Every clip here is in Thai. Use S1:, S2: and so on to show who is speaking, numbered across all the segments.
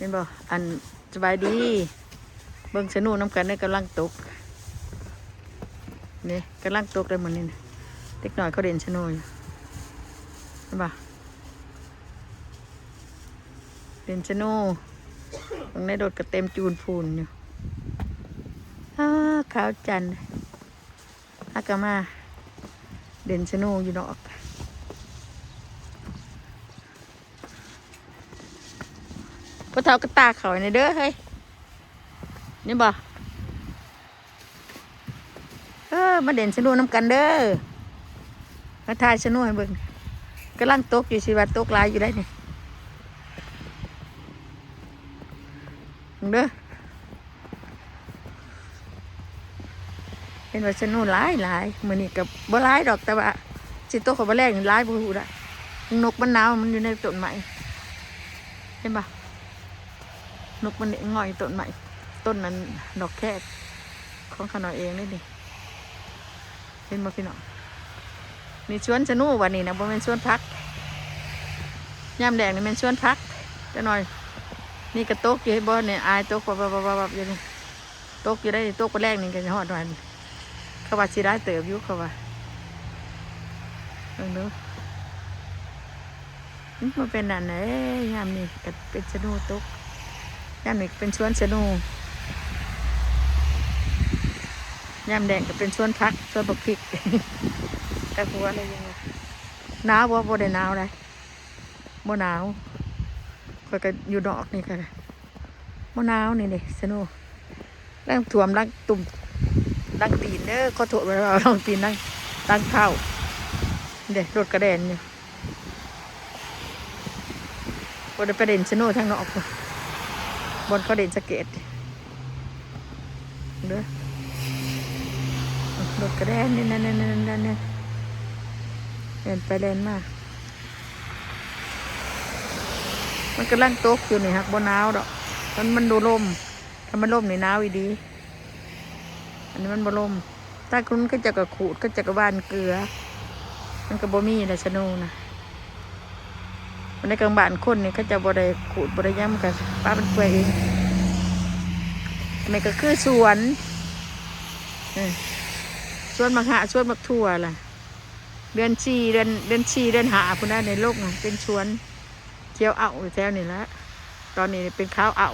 S1: เป็นบ่อันสบายดี เบิ่งสนุน้ำกันได้กำลังตกนี่กำลังตกได้หมดนี่นะเด็กหน่อยเขาเด่นสนุอยู่เห็นบ่เด่นสนุตรงในโดดกระเต็มจูนพูนอยู่าขาวจันทร์อากามา เด่นสนุอยู่ดอกพวก เท่ากระตาเขาในเด้อเฮ้ยนี่บ่เออมาเด่นสนุน้ำกันเด้อมาทายสนุให้เบิ่งกำลังตกอยู่สิว่าตกลายอยู่ได้นี่เบิ่งเด้อเป็นว่าสนุหลายหลายมือนี้กับบ่หลายดอกแต่ว่าสิตกเขาบ่แรกนี่หลายบ่ฮู้ละนกมันหนาวมันอยู่ในต้นไม้เห็นปะ นกมันเนี่ยง่อยต้นไม้ต้นนั้นดอกแค่ของขนอยเองนี่ดิเห็นมาพี่น้องนี่ชวนสนุวันนี้นะบ่เป็นชวนพักยามแดงนี่เป็นชวนพักจะหน่อย นี่กระโตกอยู่ให้บ่เนี่ยอายโตกบับบับบับบับอยู่นี่โตกอยู่ได้โตกไปแรกนี่ก็จะหอดวันเขาว่าสิได้เติบอยู่เขาว่าเบิ่งดูมันเป็นอันไหนยามนี่ก็เป็นสนุตก ยามนี่เป็นชวนสนุยามแดงก็เป็นชวนพักชวนบักพริกกะหัวอะไรยังไงหนาวบ่บ่ได้หนาวเลยบ่หนาวข้อยก็อยู่ดอกนี่ค่ะบ่หนาวนี่เด้สนุร่างถ่วมร่างตุ่มร่างตีนเด้อขอโทษไว้ว่าร่างตีนร่างร่างเท้าเด้รถกระเด็นอยู่บ่ได้ประเด็นสนุทางนอกพุ่น บนเขาเด่นสะเก็ตเด้อรถกระแดนนี่นั่นนั่นนั่นนั่นนั่นเดินไปเดินมามันกำลังตกอยู่นี่ครับบนหนาวดอกมันมันดูลมถ้ามันลมในี่หนาวอีดี อันนี้มันบ่ลมถ้าคุณก็จะกระขูดก็จะกระบานเกลือ มันก็บ่มีนะชนูนะ มันในกลางบ้านคนนี่เขาจะบ่ได้ขูดบ่ได้ย้ำกันป้าเป็นเปื่อยเองมันก็คือสวนสวนมักหาสวนมักทั่วล่ะ เดือนชีเดือนเดือนชีเดือนหาพุ่นได้ในโลกน่ะเป็นสวนเขียวเอาแถวนี่ละตอนนี้เป็นข้าวเอา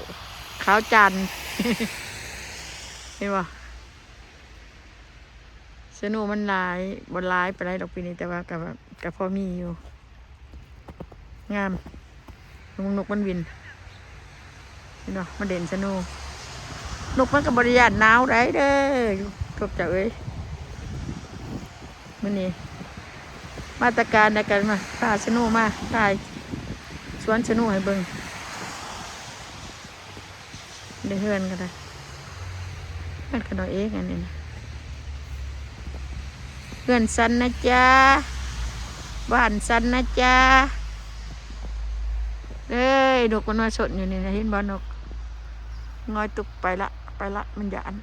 S1: ข้าวจันเห็นบ่สนุมันหลายบนลายไปไรดอกปีนี้แต่ว่ากับกับพ่อมีอยู่ งามนกนกมันวินเห็นบ่มันเด่นสนุนกมันกับบริยานหนาวได้เด้อทบเจ้าเอ้ยมันนี่มาตรการในการมาตาสนุมาตายสวนสนุให้เบิงได้เฮือนกันได้เฮือนกันเอาเองอันนี้นะเฮือนสันนะจ๊ะบ้านสันนะจ๊ะ เอ้นกมันมาสดอยู่นี่นะเห็นบ่นกงอยตุกไปละไปละมันหยาน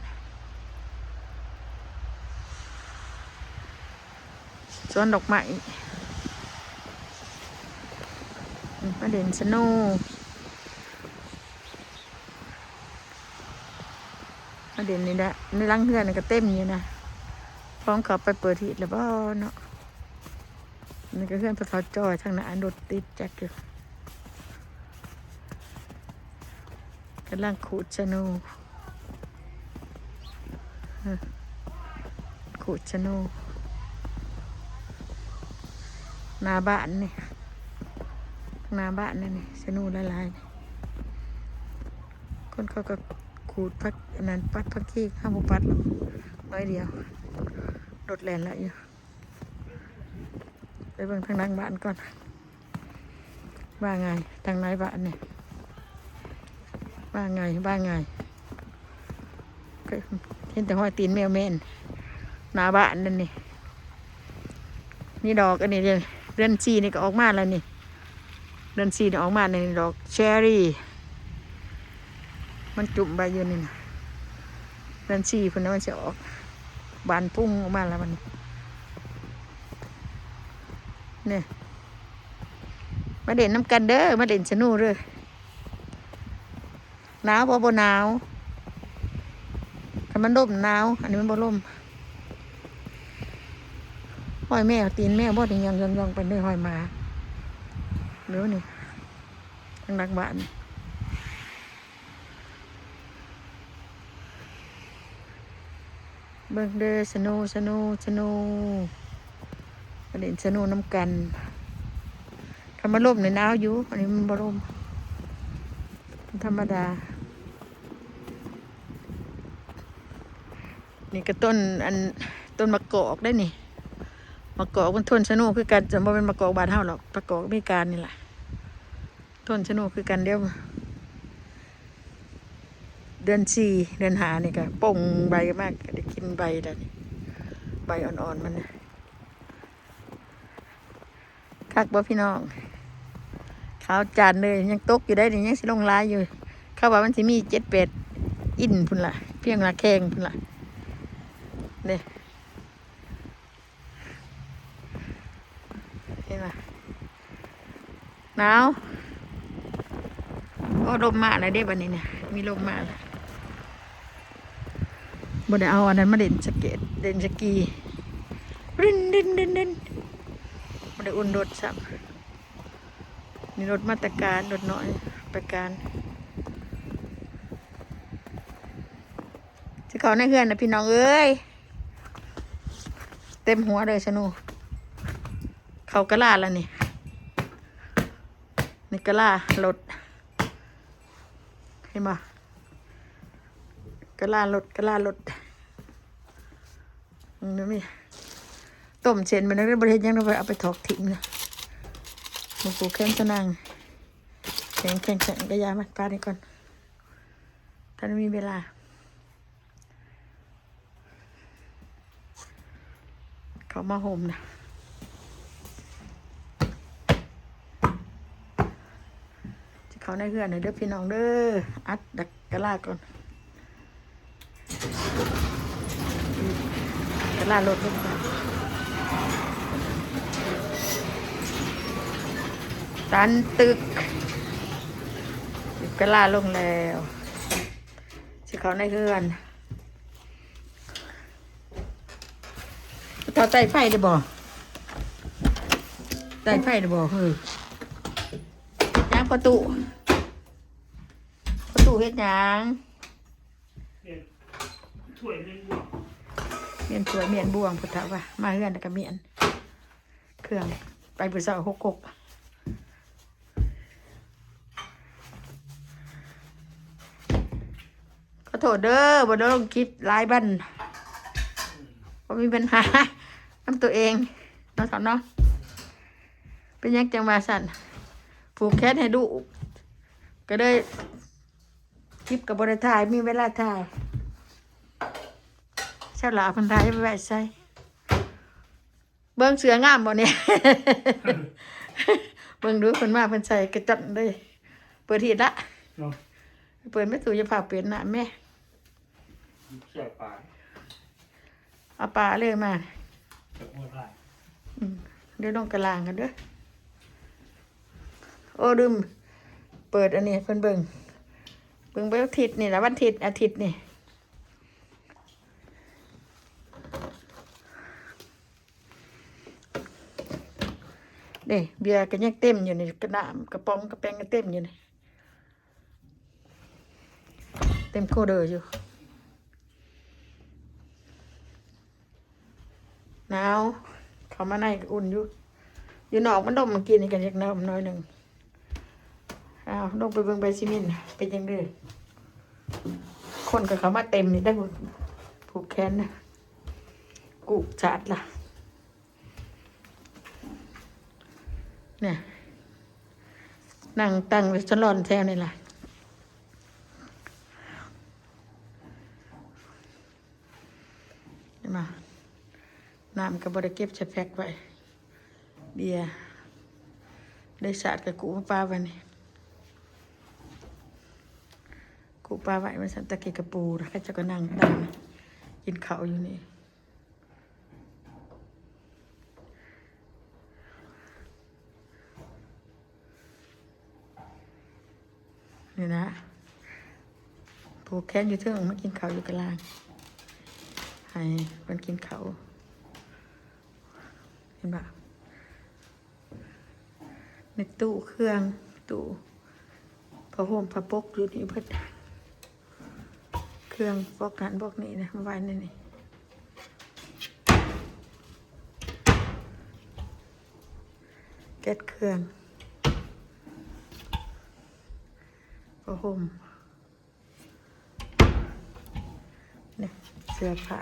S1: สวนดอกไม้อืมาเด่นสนว์มาเด่นนี่แหละในรังเฮือนก็เต็มอยู่นะพร้อมเขาไปเปิดหีดแล้วบ่เนาะนี่ก็เพื่อนพระเขาจอยทางนั้นรถติดจักอยู่ กำลังขูดชะนูขูดชะนูนาบ้านนี่นาบ้านนี่นี่ชะนูละลายคนเขาก็ขูดพักนั้นปัดพักขี้ข้ามปัดน้อยเดียวรถแลนแล้วอยู่ไปเบิ่งทางนังบ้านก่อนว่าไงทางไหนบ้านเนี่ย ว่าไงว่าไงเห็นแต่ห้อยตีนแมวแม่นหนาบ้านนั่นนี่นี่ดอกอันนี้เดือนเดือนสี่นี่ก็ออกมาแล้วนี่เดือนสี่นี่ออกมาในดอกเชอรี่ มันจุ่มใบอยู่นี่นะเดือนสี่พุ่นนะมันจะออกบานพุ่งออกมาแล้วมันนี่เนี่ยมาเด่นน้ำกันเด้อมาเด่นสนุเด้อ หนาวบ่บ่หนาวคันมันร่มหนาว อันนี้มันบ่ร่มห้อยแมวตีนแมวบ่ถึงยังยองยองไปเด้ห้อยหมาเดี๋ยวนี่ทางดักบ้านเบิ่งเด้อสนุสนุสนุประเด็นสนุน้ำกันคำว่าลมในหนาวอยู่ อันนี้มันบ่ลมมันธรรมดา นี่ก็ต้นอันต้นมะกอกได้นี่มะกอกมันทนสนุคือกันจะบ่เป็นมะกอกบานเฮาหรอกมะกอกมริการนี่แหละทนสนุคือกันเดียวเดือนสี่เดือนหานี่ก็ป่งใบมากก็ได้กินใบแล้วนี่ใบอ่อนๆมันคักบ่พี่น้องขาวจานเลยยังตกอยู่ได้นี่ยังสิลงลายอยู่ เขาว่ามันสิมีเจ็ดเป็ดอินพุ่นละเพียงละแข้งพุ่นละ นี่เห็นปะหนาวโอ้ลมมาแล้วเด้บันนี้เนี่ยมีลมมาแล้วบ่ได้เอาอันนั้นมาเด่นสเก็ตเด่นสกีรินดินดินดินบ่ได้อุ่นรถซ้ำนี่รถมาตรการรถน้อยไปการจะเขาในเฮือนนะพี่น้องเอ้ย เต็มหัวเลยชนู เขากระลาแล้วนี่ นี่กระลารถเห็นปะกะลารถกะลารถอืมนี่มีต้มเชนมันได้บริเวณยังเราไปเอาไปถอกทิ้งนะมาปลูกแข้งสนางแข็งแข็งแข็งกระยามาปลาดีก่อนท่านมีเวลา เขามาห่มนะจะเขาในเพื่อนหน่อยเด้อพี่น้องเด้ออัดดักกะลาก่อนกระลารถลงไปตันตึกกระลาลงแล้วสิเขาในเฮือน อไต่ไฟได้บ่ไต่ไฟได้บ่เฮ้ยยางประตู ประตูเฮ็ดยัง
S2: เนี่ยถ้วยเงินบวก
S1: เมียนสวยเมียนบวงพุทธะว่ามาเฮือนแล้วก็เมียน เครื่องไปบุษาหกกกขอโทษเด้อบ่ได้ลงคลิปหลายบันบ่มีปัญหา น้ำตัวเองเนาะสอนเนาะเป็นยังจังมาสั่นผูกแคสให้ดู ก็ได้คลิปกับบริถ่ายมีเวลาถ่ายเช้าหลาเพันทายไปไว้ใส่เบิ้งเสืองามบ่เนี่ยเบิ้งดูคนมาเพิ่นใส่กระจัดเลยเปิดทีละ
S2: เนาะ
S1: เปิดไม่ถูกจะพาเปลี่ยนหน้าแม่
S2: เสียปลา
S1: เอาปลาเลยมา
S2: จะหมดไร
S1: อืมเดี๋ยวลงกระลางกันเด้อโอ้ลืมเปิดอันนี้เพิ่นเบิ่งเบิ่งไปอาทิตย์นี่ละวันอาทิตย์อาทิตย์นี่เด้เบียร์ก็ยังเต็มอยู่นี่กระน้ำกระป๋องกระแปงก็เต็มอยู่นี่เต็มโคเดอร์อยู่ หนาวเขามาในอุ่นอยู่อยู่นอกมันดมมันกินนี่กันเล็กน้อยน้อยหนึ่งอ้าวลงไปเบิ่งใบซีมินเป็นยังไงคนกับเขามาเต็มนี่ได้หมดผูกแขนนะกูชาดล่ะ เนี่ยนั่งตั้งสลอนแซวนี่ล่ะมา น้ำกับบริเก็บใส่แพ็คไว้เบียร์ได้สาดกับกูปลาไว้นี่กูปลาไว้มาสันตะเกียกระปูแล้วก็จะก็นั่งตังกินเขาอยู่นี่นี่นะผูกแขนอยู่เทิงมากินเขาอยู่กลาง ให้มันกินเขา ห็นปะในตู้เครื่องตู้ผ้าห่มผ้าปกอยู่นี่เพิ่นเครื่องพวกนั้นพวกนี้นะมาไว้ในนี่แก๊สเครื่องผ้าห่มเนี่ยเสื้อผ้า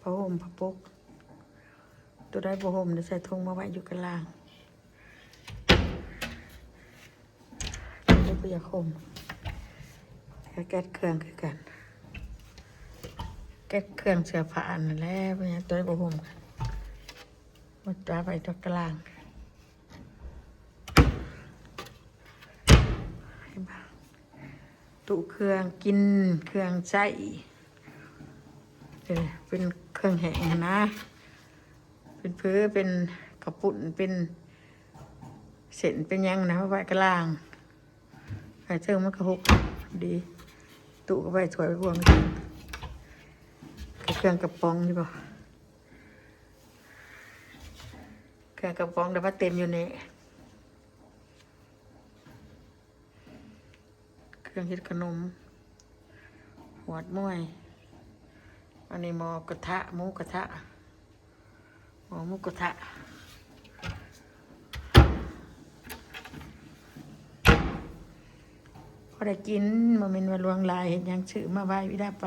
S1: ผ้าห่มผ้าปก ตัวได้ผ้าห่มเดี๋ยวใส่ธงมาไว้อยู่กันล่างตัวประหยัดห่มแล้วแก๊สเครื่องคือกัน แก๊สเครื่องเสื้อผ้านั่นแหละพเนี่ยตัวได้ผ้าห่มกันมาตราไปตัวกลางตู้เครื่องกินเครื่องใช้เออเป็นเครื่องแห้งนะ เป็นเพื้อเป็นกระปุ่นเป็นเส้นเป็นยังนะไว้กระลางไข่เชิงมันกระหกดีตุก็ไปถวยไปบวงกเครื่องกระป๋องนี่ป่ะเครื่องกระป๋องแต่ว่าเต็มอยู่ในเครื่องเฮ็ดขนมหวดม้วยอันนี้หมอกระทะหมูกระทะ หมูกระทะพอได้กินมาเป็นวันลวงลายเห็นยังชื่อมาไว้วิได้ไป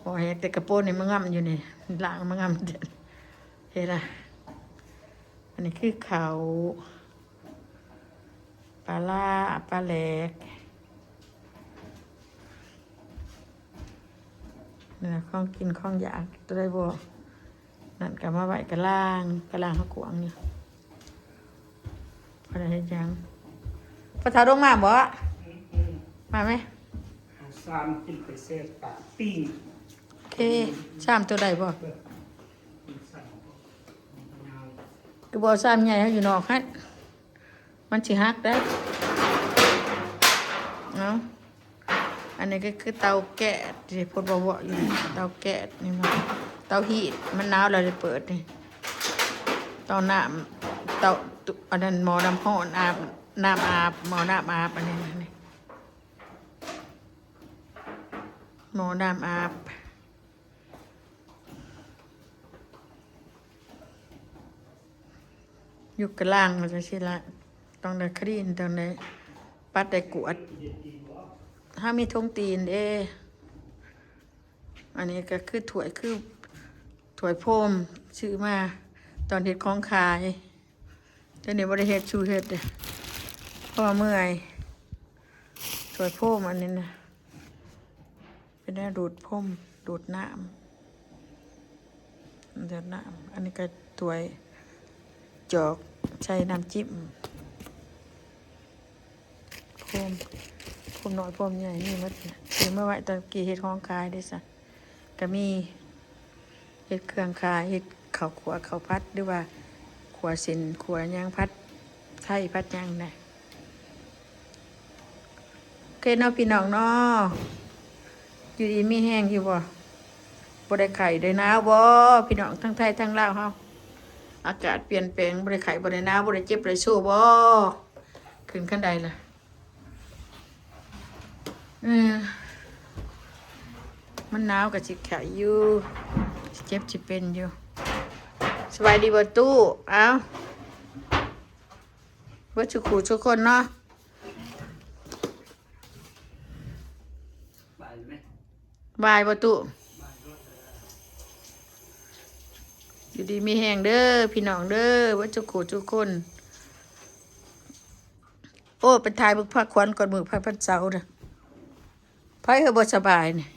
S1: พอเห็นแต่กระโปรงนี่มันง่ำอยู่นี่ล่างมันง่ำเด็ดเห็นละอันนี้คือเขาปลาล่าปลาแหลกนี่นะข้องกินข้องอยากตัวได้บ่ นั่นก็มาไหวกระล่างกระล่างเขากวางเนี่ยพอได้เห็นยังพอเท้าลงมาบ่
S2: อืม
S1: มาไหม
S2: เอาซามกินไปเสียปากปิ้ง
S1: โอเคสามตัวใดบ่
S2: เบิดกินใส่ยาว
S1: คือบ่สามใหญ่เขาอยู่นอกฮัดมันสิฮักได้เนาะอันนี้ก็คือเตาแก๊สที่พดบ่บ่อยู่นี่เตาแก๊สนี่มัน เตาฮีทมันหนาวแล้วเลยเปิดนี่เตาน้ำเตาตุอันนั้นหมอน้ำร้อนอาบน้ำอาบหมอน้ำอาบอันนี้นะนี่หมอน้ำอาบอยู่กลางมันจะสิละต้องได้คลีนต้องได้ปัดได้กวด ถ้ามีทงตีนเด้อันนี้ก็คือถวยคือ ถวยโพรมซื้อมา ตอนเฮ็ดของขายแต่นี่บ่ได้เฮ็ดชูเฮ็ดเด้เพราะว่าเมื่อยถวยโพรมอันนี้นะเป็นแนวดูดพรมดูดน้ำดูดน้ำอันนี้ก็ถวยจอกใช้น้ำจิ้มโพมโพมน้อยโพมใหญ่นี่มันถือมาไว้ตอนกี่เฮ็ดของขายได้สะก็มี เฮ็ดเครื่องขายเฮ็ดข้าวขัวข้าวพัดหรือว่าขัวสินขัวยังพัดไทยพัดยังนะโอเคเนาะพี่น้องเนาะอยู่ดีมีแห้งอยู่บ่บ่ได้ไข่ได้หนาวบ่พี่น้องทั้งไทยทั้งลาวเฮาอากาศเปลี่ยนแปลงบริไข่บริหนาวบริเจ็บบริสู้บ่ขึ้นขั้นใดล่ะเออมันหนาวกับจิไข่อยู่ เจ็บจิเป็นอยู่สบายดีบ่ตู้เอ้าว่าชุกขู่ทุกคนเนาะ
S2: ไปไหม
S1: บายบ่ตู้อยู่ดีมีแหงเด้อพี่น้องเด้อว่าชุกขู่ทุกคน โอ้เป็นทายบึกพักควันก่อนมือพักพันเสาร์นะไพ่เขาบ่สบายเนี่ย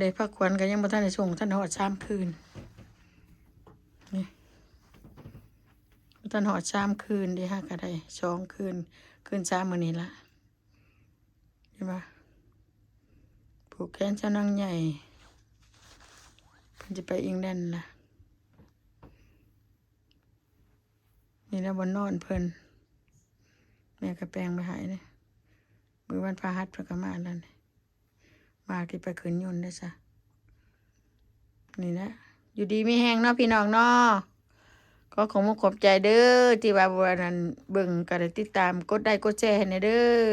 S1: เด็กพักควันก็ยังบ่ทันได้ส่งท่านหอดสามคืนนี่ท่านหอดสามคืนด้ฮะก็ได้สองคืนคืนสามมื้อนี้ละเห็นปะผูกแขนเจ้านางใหญ่เพิ่นจะไปอิงแลนด์ล่ะนี่นะบนนอนเพิ่นแม่กระแปลงไปหายเนี่ยมือวันพาหัสพระกมาแล้วนี่ มาที่ไปขืนยนต์ได้ซะนี่นะ อยู่ดีไม่แห้งเนาะพี่น้องเนาะก็ขอมุขอบใจเด้อที่ว่าวันนั้นเบิ่งกันติดตามกดได้กดแชร์ให้ในเด้อ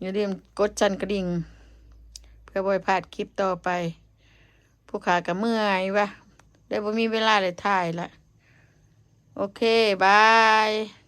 S1: อย่าลืมกดชันกระดิ่ง เพื่อบ่ให้พลาดคลิปต่อไป ผู้ขากับเมื่อยวะได้บ่มีเวลาเลยถ่ายละโอเค บาย